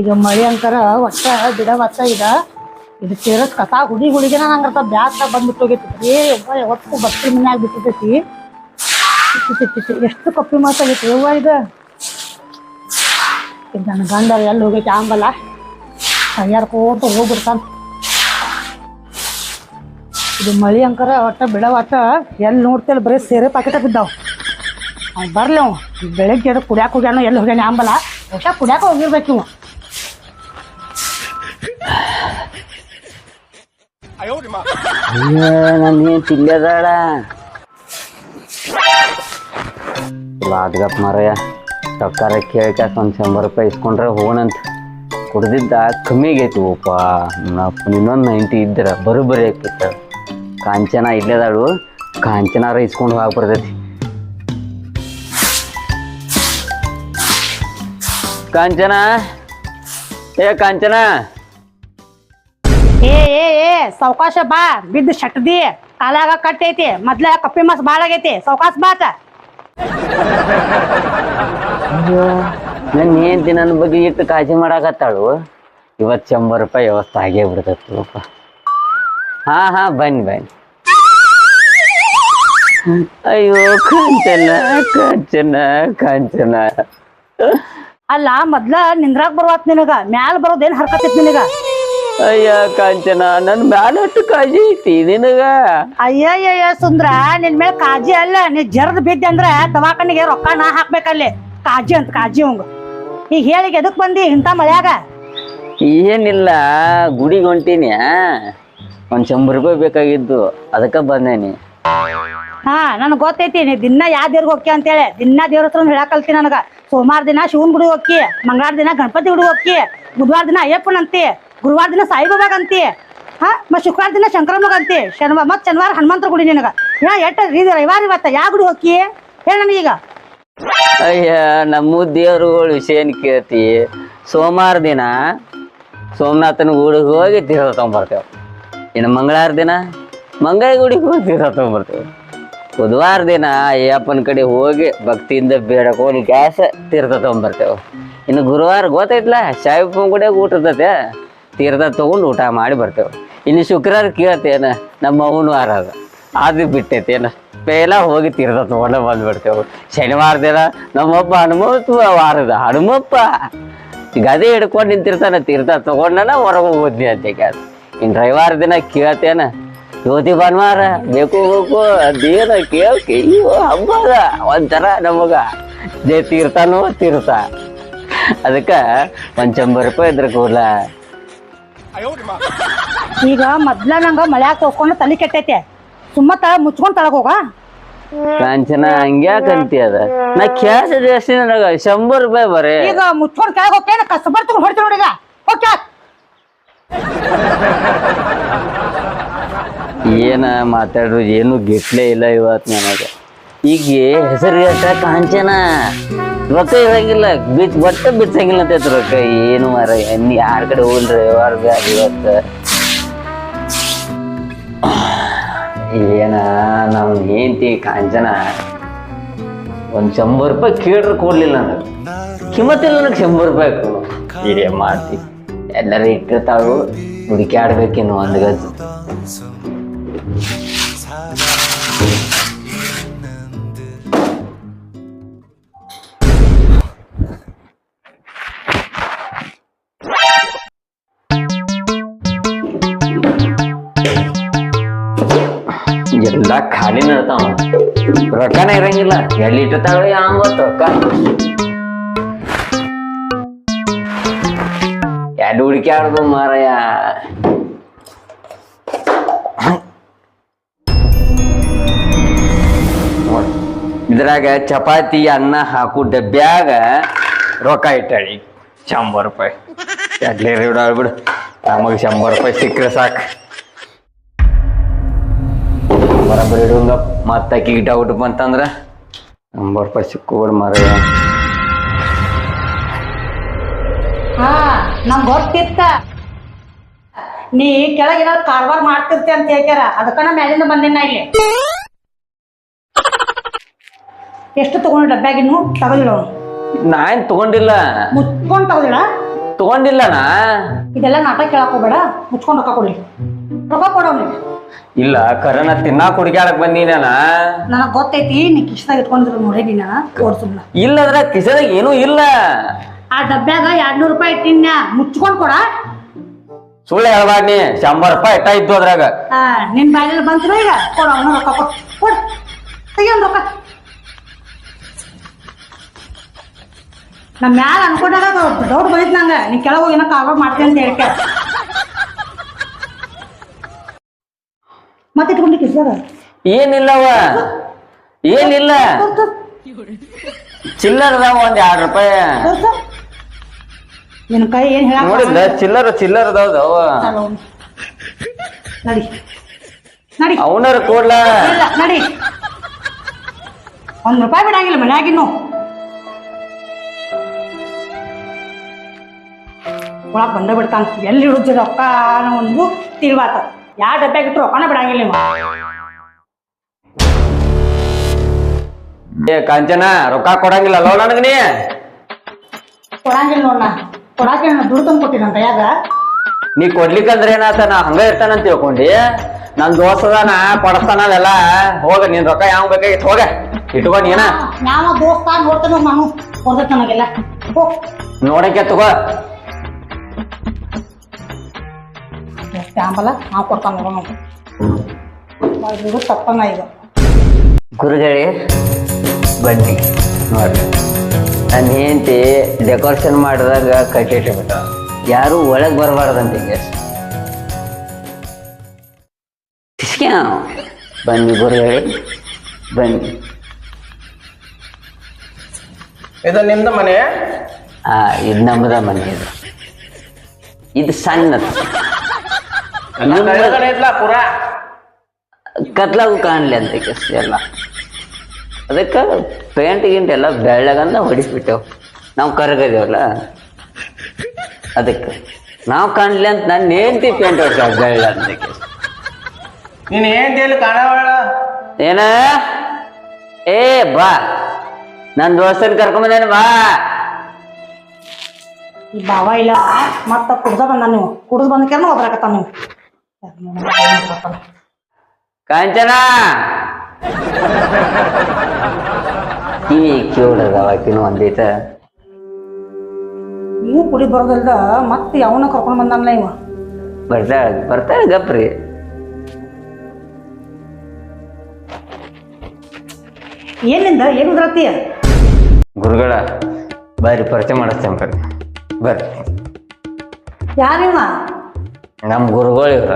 ಈಗ ಮಳಿ ಅಂಕರ ಒಟ್ಟ ಬಿಡವತ್ತ ಈಗ. ಇದು ಸೇರಸ್ ಕಸ ಹುಡಿ ಹುಡಿಗೆನ ನಂಗರ್ತ ಬ್ಯಾಸ ಬಂದ್ಬಿಟ್ಟು ಹೋಗೈತಿ. ಏ ಯಾವತ್ತು ಬಸ್ರಿ ಮನ್ಯಾಗ ಬಿಟ್ಟಿರ್ತೈತಿ. ಎಷ್ಟು ಕಪ್ಪಿ ಮಾತಾಗೈತಿ ಯವ್ವ ಇದು. ನನ್ನ ಗಂಡ ಎಲ್ಲಿ ಹೋಗೈತಿ ಆಂಬಲ್ಲ ಕೈಯಾರ್ಕೋತ ಹೋಗ್ಬಿಡ್ತಾನ. ಇದು ಮಳಿ ಅಂಕರ ಒಟ್ಟ ಬಿಡವಟ್ಟ ಎಲ್ಲಿ ನೋಡ್ತೇಳಿ ಬರೀ ಸೇರೆ ಪಾಕೆಟ ಬಿದ್ದಾವ. ಅವ್ನು ಬರ್ಲಿ ಅವ. ಬೆಳಗ್ಗೆ ಕುಡ್ಯಾಕ ಹೋಗ್ಯಾನ, ಎಲ್ಲಿ ಹೋಗ್ಯಾನ ಆಂಬಲ್ಲ ಹೊಸ ಕುಡ್ಯಾಕ ಹೋಗಿರ್ಬೇಕು ಇವ. ನನ್ನ ತಿಲ್ಲದಾಳ ಲಾದ್ಗಪ್ಪ ಮಾರಯ್ಯ ರೊಕ್ಕಾರ ಕೇಳ್ಕಾಕ ಒಂದು ಶಂಬರ್ ರೂಪಾಯಿ ಇಸ್ಕೊಂಡ್ರೆ ಹೋಗೋಣಂತ ಕುಡ್ದಿದ್ದ ಕಮ್ಮಿ ಆಗೈತಿ ಓಪ ಇನ್ನೊಂದು ನೈಂಟಿ ಇದ್ರ ಬರೋಬ್ಬರಿ ಆಕೈತ ಕಾಂಚನ ಇಲ್ಲದಾಳು ಕಾಂಚನಾರ ಇಸ್ಕೊಂಡು ಹೋಗಿ ಬರ್ತೈತಿ ಕಾಂಚನ ಏ ಕಾಂಚನ. ಏ ಏ ಏ ಸಾವಕಾಶ ಬಾ. ಬಿದ್ದು ಶಟ್ದಿ. ಕಾಲಾಗ ಕಟ್ಟೈತಿ. ಮೊದ್ಲ ಕಪ್ಪಿ ಮಾಸ್ ಭಾಳ ಆಗೈತಿ. ಸಾವಕಾಶ ಬಾತ ನನ್ನ ಹೆಂಡತಿ ನನ್ನ ಬಗ್ಗೆ ಇಟ್ಟು ಕಾಳಜಿ ಮಾಡಾಕತ್ತಾಳು? ಇವತ್ತು ಶಂಬರ್ ರೂಪಾಯಿ ವ್ಯವಸ್ಥೆ ಆಗೇ ಬಿಡ್ತೈತಪ್ಪ ಹಾ ಹಾ ಬನ್ನಿ ಬನ್ನಿ. ಅಯ್ಯೋ ಕಾಂಚನ ಕಾಂಚನ ಕಾಂಚನ. ಅಲ್ಲ ಮೊದ್ಲ ನಿಂದ್ರಾಗ ಬರುವತ್ ನಿನಗ. ಮ್ಯಾಲ ಬರೋದೇನ್ ಹರ್ಕತ್ತೈತಿ ನಿನಗ? ಅಯ್ಯ ಕಾಂಚನ ನನ್ನ ಮ್ಯಾಲ ಅಷ್ಟು ಕಾಳಜಿ ಐತಿ ನಿನಗ? ಅಯ್ಯಯ್ಯ ಸುಂದ್ರ ನಿನ್ ಮೇಲೆ ಕಾಜಿ ಅಲ್ಲ ನೀ ಜರದ್ ಬಿದ್ದೆ ಅಂದ್ರ ದವಾಖಾನಿಗೆ ರೊಕ್ಕ ನಾ ಹಾಕ್ಬೇಕಲ್ಲಿ. ಕಾಜಿ ಅಂತ ಕಾಜಿ ಅವಂಗ. ಈಗ ಹೇಳಿ ಎದಕ್ ಬಂದಿ ಇಂಥ ಮಳ್ಯಾಗ? ಏನಿಲ್ಲ ಗುಡಿಗೆ ಹೊಂಟೀನಿ ಒಂದ್ ಶಂಬರ್ ರೂಪಾಯಿ ಬೇಕಾಗಿದ್ದು ಅದಕ್ಕ ಬಂದೇನಿ. ಹಾ ನನಗ್ ಗೊತ್ತೈತಿ ನೀ ದಿನ ಯಾವ ದೇವ್ರಿಗೆ ಹೋಕ್ಕಿ ಅಂತೇಳಿ. ದಿನ ದೇವ್ರ ಹತ್ರ ಹೇಳಕಲ್ತಿ ನನಗ. ಸೋಮವಾರ ದಿನ ಶಿವನ್ ಗುಡಿ ಹೋಗಿ ಮಂಗಳವಾರ ದಿನ ಗಣಪತಿ ಗುಡಿ ಹೋಗಿ ಬುಧವಾರ ದಿನ ಅಯ್ಯಪ್ಪನ ಅಂತಿ ಗುರುವಾರ ದಿನ ಸಾಯಿಬಾಬಾಗ ಅಂತಿ ಹಾ, ಮತ್ತೆ ಶುಕ್ರವಾರ ದಿನ ಶಂಕರಮ್ಮಗ ಅಂತಿ ಶನಿವಾರ ಮತ್ತೆ ಶನಿವಾರ ಹನುಮಂತ ಗುಡಿ ನಿನಗ. ಯಾ, ಎಟ್ಟ ಇದು ರವಿವಾರ ಇವತ್ತ? ಯಾವ ಗುಡಿ ಹೋಗಿ ಹೇಳ ನನಗೀಗ. ಅಯ್ಯ, ನಮ್ಮ ದೇವರು ವಿಷಯ ಕೇಳ್ತಿ? ಸೋಮವಾರ ದಿನ ಸೋಮನಾಥನ ಗುಡಿಗೆ ಹೋಗಿ ತೀರ್ಥ ತಗೊಂಬರ್ತೇವೆ. ಇನ್ನು ಮಂಗಳವಾರ ದಿನ ಮಂಗಳ ಗುಡಿಗೆ ಹೋಗಿ ತೀರ್ಥ ತಗೊಂಬರ್ತೇವೆ. ಬುಧವಾರ ದಿನ ಅಯ್ಯಪ್ಪನ ಕಡೆ ಹೋಗಿ ಭಕ್ತಿಯಿಂದ ಬೇಡಕೊಂಡು ಗ್ಯಾಸ್ ತೀರ್ಥ ತಗೊಂಬರ್ತೇವೆ. ಇನ್ನು ಗುರುವಾರ ಗೊತ್ತೈತ್ಲ? ಸಾಯಿಬಪ್ಪನ ಗುಡಿಯಾಗ ಊಟ ಇರ್ತೈತೆ. ತೀರ್ಥ ತೊಗೊಂಡು ಊಟ ಮಾಡಿ ಬರ್ತೇವೆ. ಇನ್ನು ಶುಕ್ರವಾರ ಕೇಳ್ತೇನ, ನಮ್ಮ ಅವನು ಆರಾದ. ಅದು ಅದು ಬಿಟ್ಟೈತೇನ. ಪೇಲ ಹೋಗಿ ತೀರ್ಥ ತಗೊಂಡ ಬಂದ್ಬಿಡ್ತೇವೆ. ಶನಿವಾರ ದಿನ ನಮ್ಮಪ್ಪ ಹನುಮಪ್ಪ ವಾರದ. ಹನುಮಪ್ಪ, ಗದೆ ಹಿಡ್ಕೊಂಡು ನಿಂತಿರ್ತಾನೆ ತೀರ್ಥ ತಗೊಂಡನ ಹೊರಗೆ ಹೋದ್ನಿ ಅಂತ ಕೇಳ ಇನ್ನು ರವಿವಾರ ದಿನ ಕೇಳ್ತೇನ, ಜ್ಯೋತಿ ಭಾನುವಾರ, ಬೇಕು ಬೇಕು ದೇನ ಕೇಳ್ಕೆ ಅಯ್ಯೋ ಹಬ್ಬ ಅದ ಒಂಥರ ನಮಗ. ಜೇ ತೀರ್ಥನೂ ತೀರ್ಥ. ಅದಕ್ಕೆ ಒಂದು ಚಂಬರ್ ರೂಪಾಯಿ ಇದ್ರ ಕೂಡ್ಲ ಈಗ ಮೊದ್ಲ ನಂಗ ಮಳ್ಯಾಗ ತೋರ್ಕೊಂಡು ತಲೆ ಕೆಟ್ಟೈತೆ. ಸುಮ್ಮತ ಮುಚ್ಕೊಂಡ್ ತಳಗ ಹೋಗ. ಕಾಂಚನ ಹಂಗ್ಯಾಕಂತಿ ಅದ? ನಾ ಕ್ಯಾಶ್ ಜಾಸ್ತಿ ನನಗ ಶಂಬರ್ ರೂಪಾಯಿ ಬರೇ. ಈಗ ಮುಚ್ಕೊಂಡ್ ಕೆಳಗ ಹೋಗ್ತೇನೆ ಕಸ್ಟಮರ್ ತಗೊಂಡ್ ಹೊಡ್ತೀನಿ ನೋಡಿಗ ಓಕೆ ಏನ ಮಾತಾಡ್ರು ಏನು ಗಿಟ್ಲೇ ಇಲ್ಲ ಇವತ್ತು ನನಗೆ. ಈಗ ಹೆಸರು ಕಾಂಚನ? ರೊಕ್ಕ ಇರಂಗಿಲ್ಲ. ಬಿಚ್ ಬಟ್ಟ ಬಿಚ್ಚಂಗಿಲ್ಲ ಅಂತ ರೊಕ್ಕ. ಏನು ಮಾರ ಎಣ್ಣಿ ಯಾರ ಕಡೆ ಹೋಗ್ಲ್ರಿ ವ್ಯವಹಾರ ಇವತ್ತ? ಏನ ನಮ್ ಹೆಂಡತಿ ಕಾಂಚನ ಒಂದ್ ಶಂಬರ್ ರೂಪಾಯಿ ಕೇಳ್ರ ಕೊಡ್ಲಿಲ್ಲ ನನಗೆ ಕಿಮ್ಮತ್ತಿಲ್ಲ ನನಗೆ ಶಂಬರ್ ರೂಪಾಯಿ ಕೊಡು. ಇದೇ ಮಾಡ್ತಿ. ಎಲ್ಲರೂ ಇಟ್ಟಿರ್ತಾಳು ಹುಡುಕಾಡ್ಬೇಕೇನು ಒಂದು ಗಜ್ ಎಲ್ಲ ಖಾಲಿನ ಇರ್ತಾವ ರೊಕ್ಕನ ಇರಂಗಿಲ್ಲ. ಎಲ್ಲಿ ಇಟ್ಟಿರ್ತಾವ ಯಾವ ರೊಕ್ಕ. ಎರಡು ಹುಡುಕ್ಯಾಡ್ದು ಮಾರಾಯ? ನೋಡ್, ಇದ್ರಾಗ ಚಪಾತಿ ಅನ್ನ ಹಾಕು ಡಬ್ಬ್ಯಾಗ ರೊಕ್ಕ ಇಟ್ಟಾಳಿ. ಶಂಬರ್ ರೂಪಾಯಿ. ಎಡ್ಲಿ ಬಿಡು ನಮಗೆ ಶಂಬರ್ ರೂಪಾಯಿ ಸಿಕ್ಕರೆ ಸಾಕು. ಬರಬರಿ ಇಡುಂಗ ಮತ್ತೆ ಆಕಿಗೆ ಡೌಟ್ ಬಂತಂದ್ರ? ನಂಬರ್ ರೂಪಾಯಿ ಸಿಕ್ಕೋಡ್ ಮಾರ ಹಾ ನಮ್ ಗೊತ್ತಿತ್ತ. ನೀ ಕೆಳಗಿನ ಏನಾದ್ರು ಕಾರ್ಬಾರ್ ಮಾಡ್ತಿರ್ತಿ ಅಂತ ಹೇಳ್ಯಾರ ಅದಕ್ಕ ನಾ ಮ್ಯಾಲಿಂದ ಬಂದಿನ ಇಲ್ಲಿ. ಎಷ್ಟು ತಗೊಂಡು ಡಬ್ಬ್ಯಾಗಿನ್ನು ತಗೊಂಡಿಲ್ಲ ನಾ ಏನ್ ತಗೊಂಡಿಲ್ಲ. ಮುಚ್ಕೊಂಡ್ ತಗೊಂಡಿಲ್ಲ ತಗೊಂಡಿಲ್ಲನಾ ಇದೆಲ್ಲ ನಾಟಕ ಕೇಳಕ್ ಹೋಗ್ಬೇಡ. ಮುಚ್ಕೊಂಡು ರೊಕ್ಕ ಕೊಡ್ಲಿ. ರೊಕ್ಕ ಕೊಡೋನಿ ಇಲ್ಲ ಕರನ ತಿನ್ನಾಕ್ ಹುಡುಗಾಡಕ್ ಬಂದಿನ ನನಗ್ ಗೊತ್ತೈತಿ ನೀ ಕಿಸ್ದಾಗ ಇಟ್ಕೊಂಡಿದ್ರು ನೋಡಿ ನೀನ ಓಡ್ಸುಮ್ನ ಇಲ್ಲದ್ರ ಕಿಸದಾಗ ಏನೂ ಇಲ್ಲ. ಆ ಡಬ್ಬ್ಯಾಗ ಎರಡ್ನೂರು ರೂಪಾಯಿ ಇಟ್ಟಿನ ಮುಚ್ಕೊಂಡ್ ಕೊಡ. ಸುಳ್ಳು ಹೇಳ್ಬಾರ್ದು ನೀ ಶಂಬರ್ ರೂಪಾಯಿ ಇಟ್ಟ ಇದ್ದು ಅದ್ರಾಗ. ಆ, ನಿನ್ ಬಾಯಲ್ಲಿ ಬಂದ್ರು ಈಗ ಕೊಡ ಅವನು ರೊಕ್ಕ ಕೊಡ್ ಕೊಡ್. ತೆಗಿಯೋನ್ ರೊಕ್ಕ. ನಮ್ಮ ಮ್ಯಾಲ ಅನ್ಕೊಂಡಾಗ ದೊಡ್ಡ ಬೈದ್ ನಂಗ ನೀ ಕೆಳಗೆ ಹೋಗಿ ಏನೋ ಕಾಲ್ ಮಾಡ್ತೀನಿ ಅಂತ ಹೇಳ್ಕೆ ಮತ್ತೆ ಇಟ್ಕೊಂಡು ಕಿಸ್ದಾಗ ಏನಿಲ್ಲವ. ಏನಿಲ್ಲ. ಚಿಲ್ಲರ್ ಅದಾವ ಒಂದ್ ಎರಡ್ ರೂಪಾಯಿ. ನಿನ್ ಕೈ ಏನ್ ಹೇಳಕ್ ನೋಡಿಲ್ಲ ಚಿಲ್ಲರ ಚಿಲ್ಲರ್ ಅದಾವ ನಡಿ. ನಡಿ. ಅವನರ ಕೊಡ್ಲ? ಇಲ್ಲ ನಡಿ. ಒಂದ್ ರೂಪಾಯಿ ಬಿಡಂಗಿಲ್ಲ ಮನ್ಯಾಗಿನ್ನು ಒಳಗ್ ಬಂದ ಬಿಡ್ತಾನ. ಎಲ್ಲಿ ಹಿಡಿದು ರೊಕ್ಕ ಒಂದು ತಿಳ್ವಾತ. ಯಾವ ಡಬ್ಬೆ ಇಟ್ಟರು ರೊಕ್ಕನ ಬಿಡಂಗಿಲ್ಲ ನೀವು ಏ ಕಾಂಚನ ರೊಕ್ಕ ಕೊಡಂಗಿಲ್ಲ ಲೋ ನನಗ ನೀ? ಕೊಡಂಗಿಲ್ಲ ನೋಡ ನಾನು ದುಡ್ಡು ತಂದು ಕೊಟ್ಟಿನಂತ ಯಾಕ? ನೀ ಕೊಡ್ಲಿಕ್ಕಂದ್ರೆ ಏನಾತ? ನಾ ಹಂಗ ಇರ್ತಾನಂತ ತಿಳ್ಕೊಂಡಿ. ನನ್ ದೋಸ್ತದಾನ ಕೊಡಸ್ತಾನಲ್ಲ ಹೋಗ ನಿನ್ ರೊಕ್ಕ ಯಾವ ಬೇಕಾಗಿತ್ತು ಹೋಗ. ಇಟ್ಕೊ ನೀನ. ಯಾವ ದೋಸ್ತ ನೋಡ್ತಾನ ನಾನು ಕೊಡ್ತೈತೆ ನನಗೆಲ್ಲ ಹೋಗ್ ನೋಡಕ್ಕೆ ತಗೋ ಆಂಬಲ್ಲ ನಾವು ಕೊಡ್ತಾನ ನೋಡೋಣ ಇದು ತಪ್ಪನ ಈಗ ಗುರುಗಳೇ ಬನ್ನಿ ನೋಡ್ರಿ. ನನ್ನ ಹೆಂಡತಿ ಡೆಕೋರೇಷನ್ ಮಾಡಿದಾಗ ಕಟ್ಟಿಟ್ಬಿಟ್ಟ ಯಾರು ಒಳಗೆ ಬರಬಾರ್ದಂತ ಟಿಸ್ಕ್ಯಾವ್. ಬನ್ನಿ ಗುರುಗಳೇ ಬನ್ನಿ. ಇದು ನಿಮ್ದ ಮನೆ? ಆ ಇದು ನಮ್ಮದ ಮನೆ ಇದು. ಇದು ಸಣ್ಣದು. ಇದ್ಲ ಪೂರ? ಕತ್ಲಾಗು ಕಾಣಲಿ ಅಂತ ಕೆಸ್ ಎಲ್ಲ. ಅದಕ್ಕೆ ಪೇಂಟ್ ಗಿಂಟ್ ಎಲ್ಲ ಬೆಳ್ಳಗಂದ ಹೊಡಿಸ್ಬಿಟ್ಟೆವು ನಾವು ಕರಗದೇವಲ್ಲ? ಅದಕ್ಕೆ. ನಾವು ಕಾಣಲಿ ಅಂತ ನನ್ನ ಹೆಂಡತಿ ಪೇಂಟ್ ಹೊಡ್ಸ ಬೆಳ್ಳ ಅಂತ ಕೆಸ್ ನೀನ್ ಏನ್ ಹೇಳಿ ಕಾಣವಳ? ಏನ? ಏ ಬಾ. ನನ್ನ ದೋಸ್ತನ್ ಕರ್ಕೊಂಬಂದೇನ ಬಾ. ಈ ಬಾವ ಇಲ್ಲ. ಮತ್ತ ಕುಡ್ದ ಬಂದ ನೀವು. ಕುಡ್ದು ಬಂದ ಕೇಳ ಒದ್ರಾಕತ್ತ ನೀವು. ಕಾಂಚನ! ಕಿವಿ ಕಿವಿಡದವ ಕಿನು ಒಂದೈತ ನೀವು ಕುಡಿ ಬರೋದಲ್ದ ಮತ್ತೆ ಯಾವನ ಕರ್ಕೊಂಡು ಬಂದಾನಲ್ಲ ಇವ? ಬರ್ತಾಳೆ ಬರ್ತಾಳೆ ಗಪ್ರಿ. ಏನಿಂದ? ಏನು ಉದ್ರತ್ತೀಯ ಗುರುಗಳ ಬರ್ರಿ ಪರಿಚಯ ಮಾಡಿಸ್ತೇನೆ ಬರ್ರಿ ಬರ್ರಿ. ಯಾರಿವ? ನಮ್ಮ ಗುರುಗಳು ಇವ್ರ.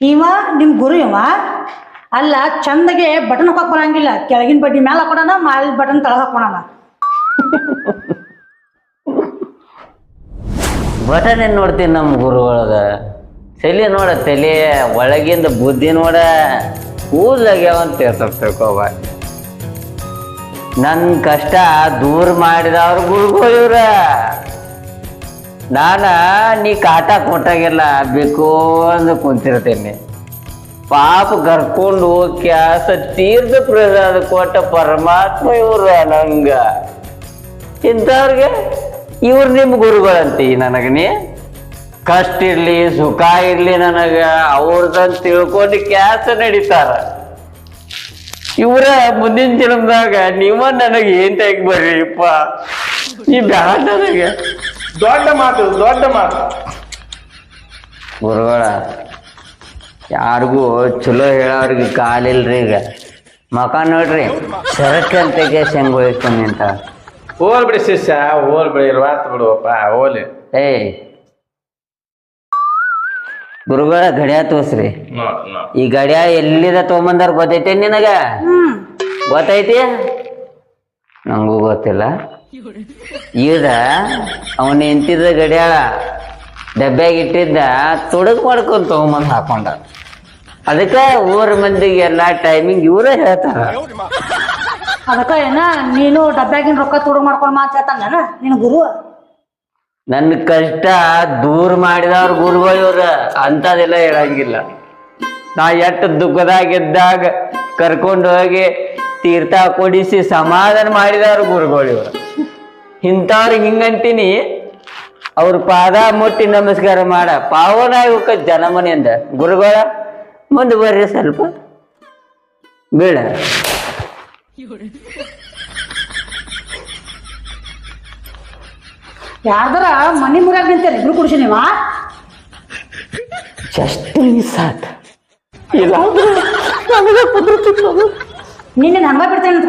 ಇವ ನಿಮ್ ಗುರು ಇವ? ಅಲ್ಲ ಚಂದಗೆ ಬಟನ್ ಹಾಕಕ್ ಬರಂಗಿಲ್ಲ. ಕೆಳಗಿನ ಬಡ್ಡಿ ಮ್ಯಾಲ ಹಾಕೋಣ ಮಾಲ್ ಬಟನ್ ತಳಗ ಹಾಕೋಣ ಬಟನ್ ಏನ್ ನೋಡ್ತೀನಿ ನಮ್ಮ ಗುರುಗಳದ ತಲೆ ನೋಡ, ತಲೆ ಒಳಗಿಂದ ಬುದ್ಧಿ ನೋಡ ಕೂದಲಾಗ್ಯಾವಂತ ತಿಳ್ಕೊಬ. ನನ್ನ ಕಷ್ಟ ದೂರ ಮಾಡಿದವ್ರ ಗುರುಗಳು ಇವ್ರ. ನಾನ ನೀ ಕಾಟ ಕೊಟ್ಟಾಗೆಲ್ಲ ಬೇಕು ಅಂದು ಕುಂತಿರ್ತೇನೆ. ಪಾಪ ಕರ್ಕೊಂಡು ಕ್ಯಾಸ ತೀರ್ಥ ಪ್ರಸಾದ ಕೊಟ್ಟ ಪರಮಾತ್ಮ ಇವ್ರ ನಂಗ. ಇಂಥವ್ರಿಗೆ ಇವ್ರು ನಿಮ್ಮ ಗುರುಗಳಂತಿ ನನಗೆ ನೀ? ಕಷ್ಟ ಇರ್ಲಿ ಸುಖ ಇರ್ಲಿ ನನಗೆ ಅವ್ರದಂತ ತಿಳ್ಕೊಂಡು ಕ್ಯಾಸ ನಡೀತಾರ. ಇವ್ರ ಮುಂದಿನ ಜನ್ಮದಾಗ ನೀವ ನನಗೆ ಏನ್ ತೆಗ್ ಬರ್ರಿಪ್ಪ? ಈ ಬ್ಯಾಡ ನನಗೆ. ದೊಡ್ಡ ಮಾತು ದೊಡ್ಡ ಮಾತು. ಗುರುಗಳ ಯಾರಿಗೂ ಚಲೋ ಹೇಳೋರಿಗೆ ಕಾಲಿಲ್ರಿ ಈಗ. ಮಕ ನೋಡ್ರಿ ಸರಕ್ಕೆ ಅಂತ ಹೆಂಗ್ ಹೋಯ್ತು ನಿಂತ. ಹೋಲ್ ಬಿಡಿ ಶಿಷ್ಯ ಹೋಲ್ ಬಿಡಿ ಇರ್ವಾತ್ ಬಿಡುವಪ್ಪ ಹೋಲಿ. ಏಯ್ ಗುರುಗಳ ಗಡಿಯ ತೋರ್ಸ್ರಿ. ಈ ಗಡಿಯ ಎಲ್ಲಿದ ತಗೊಂಬಂದಾರ ಗೊತ್ತೈತೆ ನಿನಗ? ಗೊತ್ತೈತಿ? ನಂಗೂ ಗೊತ್ತಿಲ್ಲ. ಈಗ ಅವನ ಎಂತಿದ್ದ ಗಡಿಯಾಳ ಡಬ್ಬ್ಯಾಗ ಇಟ್ಟಿದ್ದ ತುಡುಕ್ ಮಾಡ್ಕೊಂಡ್ ತಗೊಂಬಂದ್ ಹಾಕೊಂಡ. ಅದಕ್ಕೆ ಊರ ಮಂದಿಗೆ ಎಲ್ಲಾ ಟೈಮಿಂಗ್ ಇವರೇ ಹೇಳ್ತಾರ. ಅದಕ್ಕ ಏನ ನೀನು ಡಬ್ಬ್ಯಾಗಿನ ರೊಕ್ಕ ತುಡು ಮಾಡ್ಕೊಂಡ್ ಮಾತಾಡ್ತಾನ ನಿನ್ ಗುರು? ನನ್ನ ಕಷ್ಟ ದೂರ ಮಾಡಿದವ್ರ ಗುರುಗಳು ಇವ್ರ, ಅಂಥದೆಲ್ಲ ಹೇಳಂಗಿಲ್ಲ. ನಾ ಎಷ್ಟು ದುಃಖದಾಗಿದ್ದಾಗ ಕರ್ಕೊಂಡು ಹೋಗಿ ತೀರ್ಥ ಕೊಡಿಸಿ ಸಮಾಧಾನ ಮಾಡಿದವ್ರ ಗುರುಗಳು ಇವ್ರ. ಇಂಥವ್ರಿಗೆ ಹಿಂಗಂತೀನಿ, ಅವ್ರ ಪಾದ ಮುಟ್ಟಿ ನಮಸ್ಕಾರ ಮಾಡ. ಪಾವನ ಜನ ಜನಮನೆಯಿಂದ ಗುರುಗಳ ಮುಂದೆ ಬರ್ರಿ ಸ್ವಲ್ಪ ಬೇಡ ಯಾರ್ದಾರ ಮನಿ ಮುರಾಗ ನಿಂತೇನೆ ಇಬ್ರು ಕುಡಿಸಿ ನೀವ? ಜಸ್ಟ್ ಮಿಸ್ ಆತ ಇಲ್ಲ ನನಗೆ ಕುದುರ್ತಿತ್ತು. ನಿನ್ನೆ ಹಂಗ ಬಿಡ್ತೇನೆ